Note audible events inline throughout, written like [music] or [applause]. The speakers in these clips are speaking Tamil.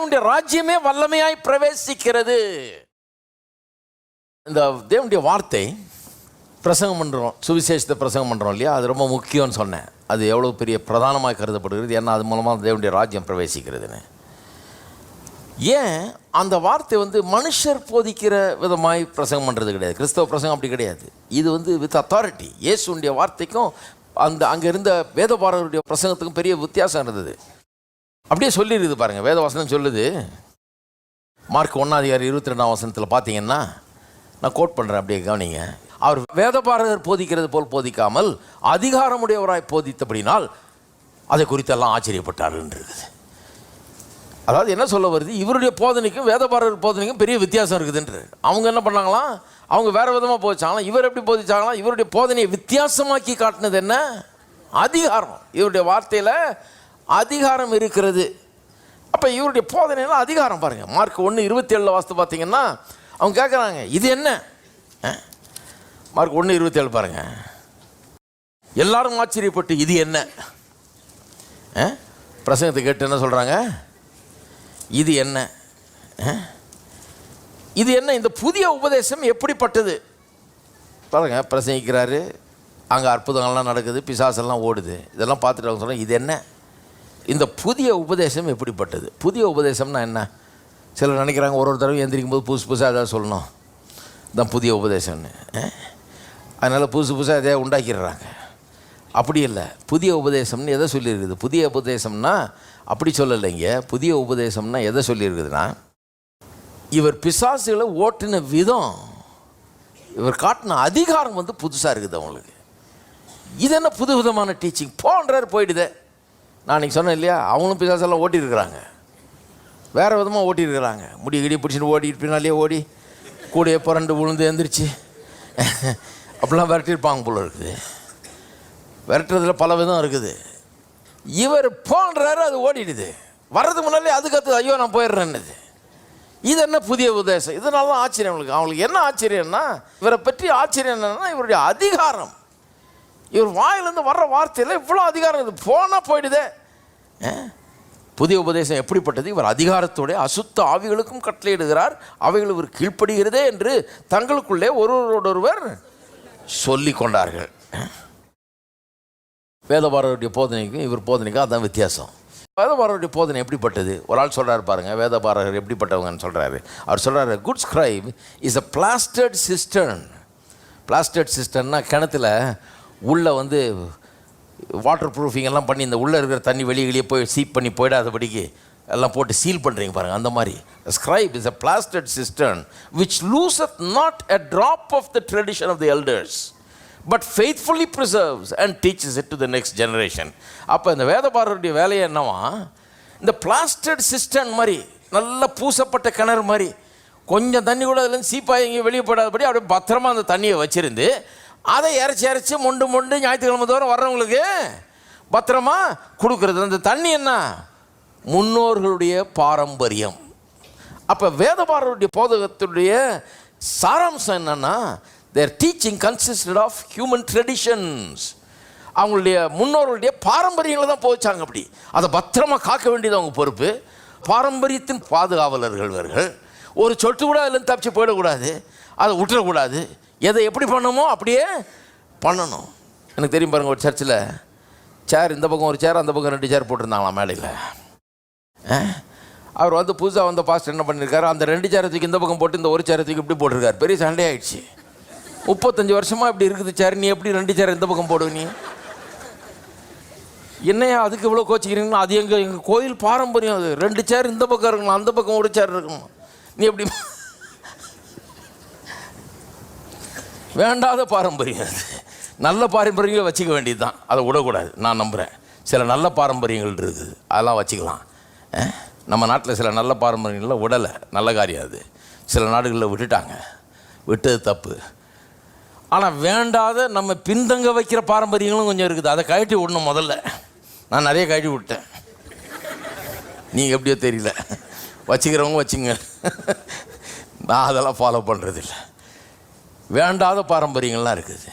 தேவனுடைய ராஜ்யமே வல்லமையாய் பிரவேசிக்கிறது. இந்த தேவனுடைய வார்த்தை பிரசங்கம் பண்ணுறோம் சுவிசேஷத்தை பிரசங்கம் பண்ணுறோம் இல்லையா? அது ரொம்ப முக்கியம்னு சொன்னேன். அது எவ்வளோ பெரிய பிரதானமாக கருதப்படுகிறது. ஏன்னா அது மூலமாக தேவனுடைய ராஜ்யம் பிரவேசிக்கிறதுன்னு. ஏன் அந்த வார்த்தை வந்து மனுஷர் போதிக்கிற விதமாய் பிரசங்கம் பண்ணுறது கிடையாது? கிறிஸ்தவ பிரசங்கம் அப்படி கிடையாது. இது வந்து வித் அத்தாரிட்டி இயேசுடைய வார்த்தைக்கும் அந்த அங்கே இருந்த வேதபாரருடைய பிரசங்கத்துக்கும் பெரிய வித்தியாசம் இருந்தது. அப்படியே சொல்லியிருக்குது பாருங்கள் வேதவாசனம் சொல்லுது. மார்க் ஒன்றாதிகாரி இருபத்தி ரெண்டாம் வசனத்தில் பார்த்தீங்கன்னா நான் கோட் பண்ணுறேன் அப்படியே கவனிங்க. அவர் வேதபாரகர் போதிக்கிறது போல் போதிக்காமல் அதிகாரமுடையவராய் போதித்தபடினால் அதை குறித்தெல்லாம் ஆச்சரியப்பட்டாருன்றது அதாவது என்ன சொல்ல வருது? இவருடைய போதனைக்கும் வேதபாரகர் போதனைக்கும் பெரிய வித்தியாசம் இருக்குதுன்று அவங்க என்ன பண்ணாங்களாம் அவங்க வேற விதமாக போதிச்சாங்களாம் இவர் எப்படி போதிச்சாங்களாம் இவருடைய போதனையை வித்தியாசமாக்கி காட்டினது என்ன? அதிகாரம். இவருடைய வார்த்தையில் அதிகாரம் இருக்கிறது. அப்போ இவருடைய போதனையில் அதிகாரம் பாருங்கள் மார்க் ஒன்று இருபத்தி ஏழில் வாஸ்து பார்த்தீங்கன்னா அவங்க கேட்குறாங்க இது என்ன? மார்க் ஒன்று இருபத்தி ஏழு பாருங்க. எல்லாரும் ஆச்சரியப்பட்டு இது என்ன? பிரசங்கத்தை கேட்டு என்ன சொல்கிறாங்க இது என்ன? இது என்ன? இந்த புதிய உபதேசம் எப்படிப்பட்டது? பாருங்க பிரசங்கிக்கிறாரு. அங்கே அற்புதங்கள்லாம் நடக்குது பிசாசெல்லாம் ஓடுது. இதெல்லாம் பார்த்துட்டு அவங்க சொல்கிறாங்க இது என்ன? இந்த புதிய உபதேசம் எப்படிப்பட்டது? புதிய உபதேசம்னா என்ன? சிலர் நினைக்கிறாங்க ஒரு ஒரு தடவை எந்திரிக்கும் போது புதுசு புதுசாக ஏதாவது சொல்லணும். தான் புதிய உபதேசம்னு அதனால் புதுசு புதுசாக எதையா உண்டாக்கிடுறாங்க. அப்படி இல்லை. புதிய உபதேசம்னு எதை சொல்லியிருக்குது? புதிய உபதேசம்னா அப்படி சொல்லலைங்க. புதிய உபதேசம்னா எதை சொல்லியிருக்குதுன்னா இவர் பிசாசுகளை ஓட்டின விதம் இவர் காட்டின அதிகாரம் வந்து புதுசாக இருக்குது அவங்களுக்கு. இது என்ன புது விதமான டீச்சிங் போன்றார் போயிடுதே. நான் அன்றைக்கி சொன்னேன் இல்லையா அவங்களும் பிசாசெல்லாம் ஓட்டியிருக்கிறாங்க. வேறு விதமாக ஓட்டியிருக்கிறாங்க. முடி கிடி பிடிச்சிட்டு ஓடிட்டு பின்னாலே ஓடி கூடையே புரண்டு விழுந்து எழுந்திரிச்சு அப்படிலாம் விரட்டியிருப்பாங்க போல இருக்குது. விரட்டுறதுல பல விதம் இருக்குது. இவர் போன்றாரு அது ஓடிடுது. வர்றதுக்கு முன்னாலே அது ஐயோ நான் போயிடுறேன்னுது இது என்ன புதிய உதேசம் இதனால தான் ஆச்சரியம் அவங்களுக்கு அவங்களுக்கு என்ன ஆச்சரியம்னா இவரை பற்றி ஆச்சரியம் என்னன்னா இவருடைய அதிகாரம். இவர் வாயிலேருந்து வர்ற வார்த்தையில் இவ்வளோ அதிகாரம் இது போனால் போயிடுதே. புதிய உபதேசம் எப்படிப்பட்டது? இவர் அதிகாரத்தோடைய அசுத்த ஆவிகளுக்கும் கட்டளையிடுகிறார். அவைகள் இவர் கீழ்ப்படுகிறதே என்று தங்களுக்குள்ளே ஒருவரோடொருவர் சொல்லி கொண்டார்கள். வேதபாரருடைய போதனைக்கும் இவர் போதனைக்கும் அதுதான் வித்தியாசம். வேதபாரருடைய போதனை எப்படிப்பட்டது? ஒரு ஆள் சொல்கிறாரு பாருங்கள் வேதபாரகர் எப்படிப்பட்டவங்கன்னு சொல்கிறாரு அவர் சொல்கிறாரு good scribe is a plastered cistern plastered சிஸ்டர்னா கிணத்துல உள்ளே வந்து வாட்டர் ப்ரூஃபிங் எல்லாம் பண்ணி இந்த உள்ளே இருக்கிற தண்ணி வெளியே வெளியே போய் சீப் பண்ணி போயிடாதபடிக்கு எல்லாம் போட்டு சீல் பண்ணுறீங்க பாருங்கள் அந்த மாதிரி. Scribe is a plastered cistern which loses not a drop of the tradition of the elders but faithfully preserves and teaches it to the next generation அப்போ இந்த வேதபாரருடைய வேலையை என்னவா? இந்த பிளாஸ்டட் சிஸ்டன் மாதிரி நல்லா பூசப்பட்ட கிணறு மாதிரி கொஞ்சம் தண்ணி கூட அதுலேருந்து சீப்பாக எங்கேயும் வெளியே போடாதபடி அப்படியே பத்திரமா அந்த தண்ணியை வச்சுருந்து அதை இறச்சி இறச்சி மொண்டு மொண்டு ஞாயிற்றுக்கிழமை தோறும் வர்றவங்களுக்கு பத்திரமா கொடுக்கறது. அந்த தண்ணி என்ன? முன்னோர்களுடைய பாரம்பரியம். அப்போ வேதபாரருடைய போதகத்துடைய சாராம்சம் என்னென்னா their teaching consisted of human traditions அவங்களுடைய முன்னோர்களுடைய பாரம்பரியங்களை தான் போச்சாங்க அப்படி. அதை பத்திரமா காக்க வேண்டியது அவங்க பொறுப்பு. பாரம்பரியத்தின் பாதுகாவலர்கள் இவர்கள். ஒரு சொட்டு கூட அதில் தப்பிச்சு போயிடக்கூடாது. அதை விட்டுறக்கூடாது. எதை எப்படி பண்ணணுமோ அப்படியே பண்ணணும். எனக்கு தெரியும் பாருங்கள் ஒரு சர்ச்சில் சேர் இந்த பக்கம் ஒரு சேர் அந்த பக்கம் ரெண்டு சேர் போட்டிருந்தாங்களாம் மேடையில். அவர் வந்து புதுசாக வந்த பாஸ்டர் என்ன பண்ணியிருக்காரு அந்த ரெண்டு சேரத்துக்கு இந்த பக்கம் போட்டு இந்த ஒரு சேரத்துக்கு இப்படி போட்டிருக்காரு. பெரிய சண்டை ஆயிடுச்சு முப்பத்தஞ்சு வருஷமாக இப்படி இருக்குது சேர் நீ எப்படி ரெண்டு சேர் இந்த பக்கம் போடுவ நீ? என்னையா அதுக்கு இவ்வளோ கோச்சிக்கிறீங்களா? அது எங்கள் எங்கள் கோயில் பாரம்பரியம் அது. ரெண்டு சேர் இந்த பக்கம் இருக்கணும் அந்த பக்கம் ஒரு சேர் இருக்கணும். நீ எப்படி வேண்டாத பாரம்பரியம் அது. நல்ல பாரம்பரியங்களை வச்சுக்க வேண்டியது தான் அதை விடக்கூடாது. நான் நம்புகிறேன் சில நல்ல பாரம்பரியங்கள் இருக்குது. அதெல்லாம் வச்சுக்கலாம். நம்ம நாட்டில் சில நல்ல பாரம்பரியங்களை விடலை. நல்ல காரியம் அது. சில நாடுகளில் விட்டுட்டாங்க. விட்டது தப்பு. ஆனால் வேண்டாத நம்ம பின்தங்க வைக்கிற பாரம்பரியங்களும் கொஞ்சம் இருக்குது. அதை கழட்டி விடணும் முதல்ல. நான் நிறைய கழட்டி விட்டேன். நீங்கள் எப்படியோ தெரியல. வச்சுக்கிறவங்க வச்சுங்க. நான் அதெல்லாம் ஃபாலோ பண்ணுறதில்ல வேண்டாத பாரம்பரியங்கள்லாம் இருக்குது.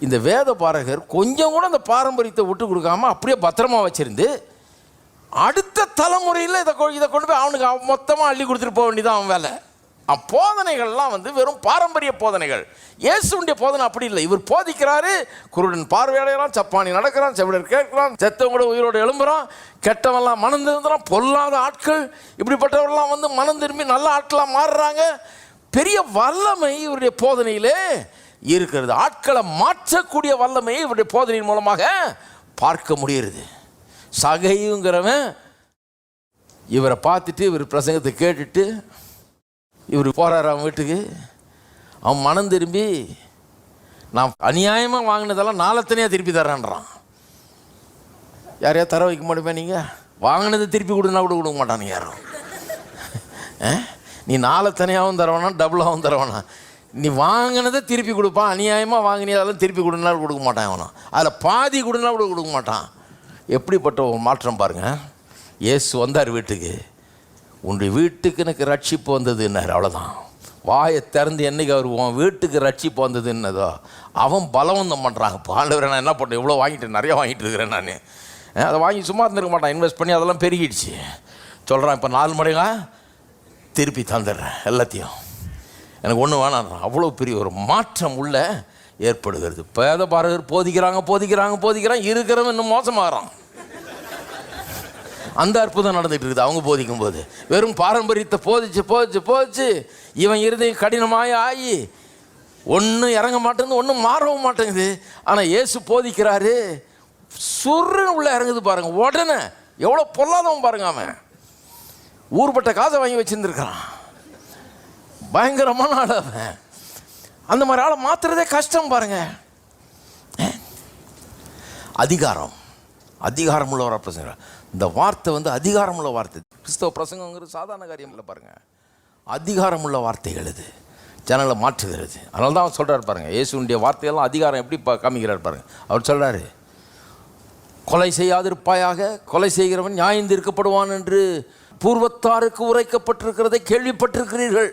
இந்த வேத பாரகர் கொஞ்சம் கூட அந்த பாரம்பரியத்தை விட்டு கொடுக்காம அப்படியே பத்திரமா வச்சிருந்து அடுத்த தலைமுறையில் இதை கொ- இதை கொண்டு போய் அவனுக்கு மொத்தமாக அள்ளி கொடுத்துட்டு போக வேண்டியதான் அவன் வேலை. போதனைகள்லாம் வந்து வெறும் பாரம்பரிய போதனைகள். இயேசுடைய போதனை அப்படி இல்லை. இவர் போதிக்கிறாரு குருடன் பார்வையடைகிறான் சப்பானி நடக்கிறான் செவிடர் கேட்கிறான் செத்தவங்களோட உயிரோடு எழும்புறான் கெட்டவன்லாம் மனம் திருந்துறான் பொல்லாத ஆட்கள் இப்படிப்பட்டவர்கள்லாம் வந்து மனம் திரும்பி நல்ல ஆட்களாக மாறுறாங்க. பெரிய வல்லமை இவருடைய போதனையிலே இருக்கிறது. ஆட்களை மாற்றக்கூடிய வல்லமையை இவருடைய போதனையின் மூலமாக பார்க்க முடிகிறது. சகையுங்கிறவன் இவரை பார்த்துட்டு இவர் பிரசங்கத்தை கேட்டுட்டு இவர் போகிறார் அவன் வீட்டுக்கு. அவன் மனம் திரும்பி நான் அநியாயமாக வாங்கினதெல்லாம் நாளத்தனையாக திருப்பி தரேன்றான் யாரையா தர வைக்க மாட்டேமே நீங்கள் வாங்கினதை திருப்பி கொடுனா கூட கொடுக்க மாட்டானுங்க யாரும். [laughs] ஆ? நீ நாளத்தனையாகவும் தரவேனா டபுளாகவும் தரவேனா நீ வாங்கினதை திருப்பி கொடுப்பான் அநியாயமாக வாங்கினதெல்லாம் திருப்பி கொடுனாலும் கொடுக்க மாட்டான் அவனும். அதில் பாதி கொடுனா கூட கொடுக்க மாட்டான். எப்படிப்பட்ட ஒரு மாற்றம் பாருங்க. இயேசு வந்தார் வீட்டுக்கு. உன்னுடைய வீட்டுக்கு எனக்கு ரட்சிப்பு வந்ததுன்னார் அவ்வளோதான் வாயை திறந்து என்னைக்கு அவர் உன் வீட்டுக்கு ரட்சிப்பு வந்ததுன்னதோ அவன் பலவந்தம் பண்ணுறாங்க பாண்டவர் நான் என்ன பண்ணுறேன் இவ்வளோ வாங்கிட்டு நிறையா வாங்கிட்டு இருக்கிறேன் நான். அதை வாங்கி சும்மா இருந்திருக்க மாட்டான். இன்வெஸ்ட் பண்ணி அதெல்லாம் பெருகிடுச்சு. சொல்கிறான் இப்போ நாலு மடங்கா? திருப்பி தந்துடுறேன் எல்லாத்தையும். எனக்கு ஒன்று வேணாம் அவ்வளோ பெரிய ஒரு மாற்றம் உள்ள ஏற்படுகிறது. பேத பாரகர் போதிக்கிறாங்க போதிக்கிறாங்க போதிக்கிறாங்க இருக்கிறவன் இன்னும் மோசமாகறான். அந்த அற்புதம் நடந்துகிட்டு இருக்குது அவங்க போதிக்கும் போது வெறும் பாரம்பரியத்தை போதிச்சு போதிச்சு போதிச்சு இவன் இருந்து கடினமாய் ஆகி ஒன்றும் இறங்க மாட்டேங்குது ஒன்றும் மாறவும் மாட்டேங்குது. ஆனால் இயேசு போதிக்கிறாரு சுருன்னு உள்ளே இறங்குது பாருங்கள் உடனே. எவ்வளோ பொல்லாதவன் பாருங்க அவன். ஊர்பட்ட காசை வாங்கி வச்சுருந்துருக்கிறான். பயங்கரமான ஆள் அவன். அந்த மாதிரி ஆளை மாற்றுறதே கஷ்டம் பாருங்க. அதிகாரம் அதிகாரம். உள்ள ஒரு இந்த வார்த்தை வந்து அதிகாரம் உள்ள வார்த்தை. கிறிஸ்தவ பிரசங்கங்கிறது சாதாரண காரியம் இல்லை பாருங்கள் அதிகாரம் உள்ள வார்த்தைகள் இது. ஜனங்களை மாற்றுகிறது. அதனால தான் அவர் சொல்கிறார் பாருங்க. இயேசுனுடைய வார்த்தையெல்லாம் அதிகாரம் எப்படி காமிக்கிறார் பாருங்க. அவர் சொல்கிறாரு கொலை செய்யாதிருப்பாயாக கொலை செய்கிறவன் நியாயம் தீர்க்கப்படுவான் என்று பூர்வத்தாருக்கு உரைக்கப்பட்டிருக்கிறதை கேள்விப்பட்டிருக்கிறீர்கள்.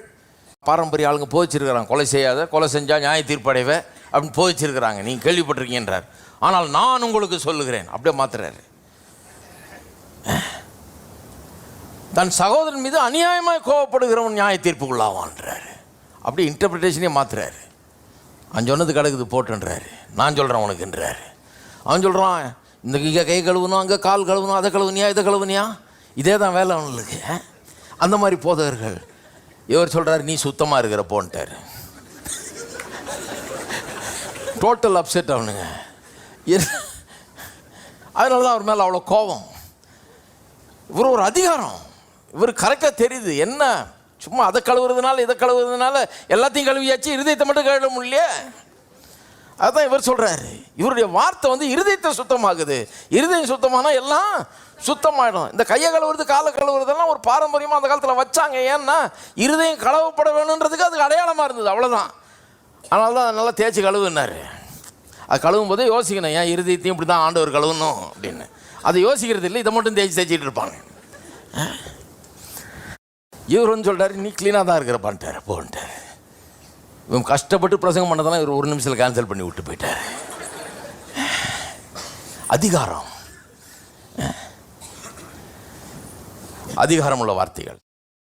பாரம்பரிய ஆளுங்க போதிச்சிருக்கிறாங்க. கொலை செய்யாத கொலை செஞ்சால் நியாய தீர்ப்படைவ அப்படின்னு போதிச்சிருக்கிறாங்க. நீங்கள் கேள்விப்பட்டிருக்கீங்கன்றார் ஆனால் நான் உங்களுக்கு சொல்லுகிறேன். அப்படியே மாத்துறாரு. தன் சகோதரன் மீது அநியாயமாக கோவப்படுகிறவன் நியாய தீர்ப்புக்குள்ளாவான்றாரு. அப்படியே இன்டர்பிரிட்டேஷனே மாத்துறாரு. அவன் சொன்னது கிடக்குது போட்டுன்றாரு. நான் சொல்கிறேன் உனக்குன்றாரு அவன் சொல்கிறான் இந்த இங்கே கை கழுவணும் அங்கே கால் கழுவணும் அதை கழுவுனியா இதை கழுவுனியா? இதே தான் வேலை அவங்களுக்கு. அந்த மாதிரி போதகர்கள். இவர் சொல்கிறாரு நீ சுத்தமாக இருக்கிற போன்ட்டார் டோட்டல் அப்செட் அவனுங்க. அதனால தான் அவர் மேலே அவ்வளோ கோபம். இவர் ஒரு அதிகாரம். இவர் கரெக்டாக தெரியுது. என்ன? சும்மா அதை கழுவுறதுனால இதை கழுவுறதுனால எல்லாத்தையும் கழுவியாச்சு இருதயத்தை மட்டும் கழுவ முடியலையே. அதுதான் இவர் சொல்கிறார் இவருடைய வார்த்தை வந்து இருதயத்தை சுத்தமாகுது இருதயம் சுத்தமானா எல்லாம் சுத்தமாயிடும். இந்த கையை கழுவுறது காலை கழுவுறதெல்லாம் ஒரு பாரம்பரியமாக அந்த காலத்தில் வச்சாங்க. ஏன்னா இருதயம் கழுவப்பட வேணுன்றதுக்கு அதுக்கு அடையாளமாக இருந்தது. அவ்வளோதான் அதனால தான் அதை நல்லா தேய்ச்சி கழுவுனார். அது கழுவும் போதே யோசிக்கணும் ஏன் இருதயத்தையும் இப்படி தான் ஆண்டவர் கழுவணும்? அப்படின்னு. அதை யோசிக்கிறது இல்லை இதை மட்டும் தேய்ச்சி தேய்ச்சிட்டு இருப்பாங்க. இவர் வந்து சொல்கிறார் நீ க்ளீனாக தான் இருக்கிறப்பான்ட்டார் போன்ட்டார். இவன் கஷ்டப்பட்டு பிரசங்கம் பண்ணதெல்லாம் இவர் ஒரு நிமிஷத்தில் கேன்சல் பண்ணி விட்டு போயிட்டார். அதிகாரம். அதிகாரம் உள்ள வார்த்தைகள்.